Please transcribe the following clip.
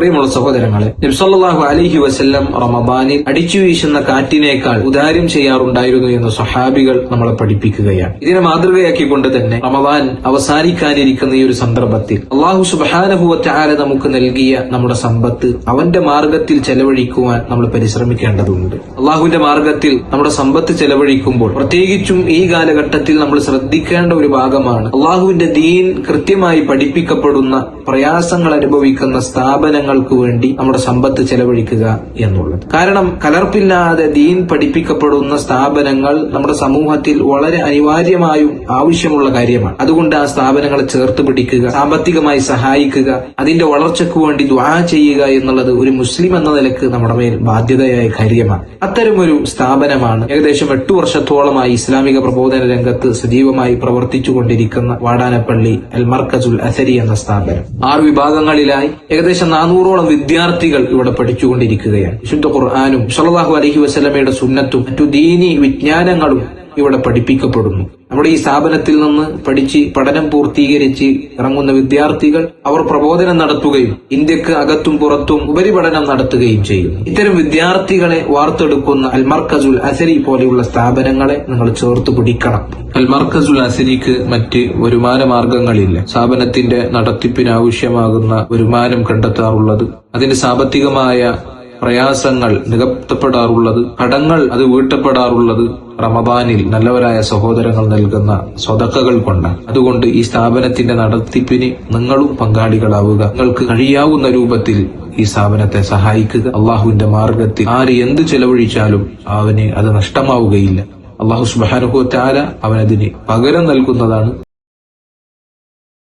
പ്രിയമുള്ള സഹോദരങ്ങളെ നബ്സല്ലാഹു അലൈഹി വസ്ല്ലം റമബാനിൽ അടിച്ചു വീശുന്ന കാറ്റിനേക്കാൾ ഉദാര്യം ചെയ്യാറുണ്ടായിരുന്നു എന്ന് സ്വഹാബികൾ നമ്മളെ പഠിപ്പിക്കുകയാണ്. ഇതിനെ മാതൃകയാക്കിക്കൊണ്ട് തന്നെ റമബാൻ അവസാനിക്കാനിരിക്കുന്ന ഈ ഒരു സന്ദർഭത്തിൽ അള്ളാഹു സുബാനഹുവറ്റാല നമുക്ക് നൽകിയ നമ്മുടെ സമ്പത്ത് അവന്റെ മാർഗത്തിൽ ചെലവഴിക്കുവാൻ നമ്മൾ പരിശ്രമിക്കേണ്ടതുണ്ട്. അള്ളാഹുവിന്റെ മാർഗത്തിൽ നമ്മുടെ സമ്പത്ത് ചെലവഴിക്കുമ്പോൾ പ്രത്യേകിച്ചും ഈ കാലഘട്ടത്തിൽ നമ്മൾ ശ്രദ്ധിക്കേണ്ട ഒരു ഭാഗമാണ് അള്ളാഹുവിന്റെ ദീൻ കൃത്യമായി പഠിപ്പിക്കപ്പെടുന്ന പ്രയാസങ്ങൾ അനുഭവിക്കുന്ന സ്ഥാപനങ്ങൾക്ക് വേണ്ടി നമ്മുടെ സമ്പത്ത് ചെലവഴിക്കുക എന്നുള്ളത്. കാരണം കലർപ്പില്ലാതെ ദീൻ പഠിപ്പിക്കപ്പെടുന്ന സ്ഥാപനങ്ങൾ നമ്മുടെ സമൂഹത്തിൽ വളരെ അനിവാര്യമായും ആവശ്യമുള്ള കാര്യമാണ്. അതുകൊണ്ട് ആ സ്ഥാപനങ്ങളെ ചേർത്ത് പിടിക്കുക സാമ്പത്തികമായി സഹായിക്കുക അതിന്റെ വളർച്ചയ്ക്ക് വേണ്ടി ദ്വാ ചെയ്യുക എന്നുള്ളത് ഒരു മുസ്ലിം എന്ന നിലയ്ക്ക് നമ്മുടെ മേൽ ബാധ്യതയായ കാര്യമാണ്. അത്തരമൊരു സ്ഥാപനമാണ് ഏകദേശം എട്ടു വർഷത്തോളമായി ഇസ്ലാമിക പ്രബോധന രംഗത്ത് സജീവമായി പ്രവർത്തിച്ചുകൊണ്ടിരിക്കുന്ന വാടാനപ്പള്ളി അൽ മർക്കസുൽ അസരി എന്ന സ്ഥാപനം. ആറ് വിഭാഗങ്ങളിലായി ഏകദേശം നാനൂറോളം വിദ്യാർത്ഥികൾ ഇവിടെ പഠിച്ചുകൊണ്ടിരിക്കുകയാണ്. വിശുദ്ധ ഖുർആാനും സല്ലല്ലാഹു അലഹി വസ്ലമയുടെ സുന്നത്തും മറ്റു ദീനി വിജ്ഞാനങ്ങളും ഇവിടെ പഠിപ്പിക്കപ്പെടുന്നു. നമ്മുടെ ഈ സ്ഥാപനത്തിൽ നിന്ന് പഠിച്ച് പഠനം പൂർത്തീകരിച്ച് ഇറങ്ങുന്ന വിദ്യാർത്ഥികൾ അവർ പ്രബോധനം നടത്തുകയും ഇന്ത്യയ്ക്ക് അകത്തും പുറത്തും ഉപരിപഠനം നടത്തുകയും ചെയ്യും. ഇത്തരം വിദ്യാർത്ഥികളെ വാർത്തെടുക്കുന്ന അൽമർക്കസുൽ അസരി പോലെയുള്ള സ്ഥാപനങ്ങളെ നിങ്ങൾ ചേർത്ത് പിടിക്കണം. അൽമർക്കസുൽ അസരിക്ക് മറ്റ് വരുമാന മാർഗങ്ങളില്ല സ്ഥാപനത്തിന്റെ നടത്തിപ്പിനാവശ്യമാകുന്ന വരുമാനം കണ്ടെത്താറുള്ളത് അതിന് സാമ്പത്തികമായ പ്രയാസങ്ങൾ നികത്തപ്പെടാറുള്ളത് കടങ്ങൾ അത് വീട്ടപ്പെടാറുള്ളത് റമബാനിൽ നല്ലവരായ സഹോദരങ്ങൾ നൽകുന്ന സ്വതക്കകൾ കൊണ്ടാണ്. അതുകൊണ്ട് ഈ സ്ഥാപനത്തിന്റെ നടത്തിപ്പിന് നിങ്ങളും പങ്കാളികളാവുക. നിങ്ങൾക്ക് കഴിയാവുന്ന രൂപത്തിൽ ഈ സ്ഥാപനത്തെ സഹായിക്കുക. അള്ളാഹുവിന്റെ മാർഗത്തിൽ ആര് എന്ത് ചെലവഴിച്ചാലും അവന് അത് നഷ്ടമാവുകയില്ല. അള്ളാഹു സുബാനുഹു താര അവനതിന് പകരം നൽകുന്നതാണ്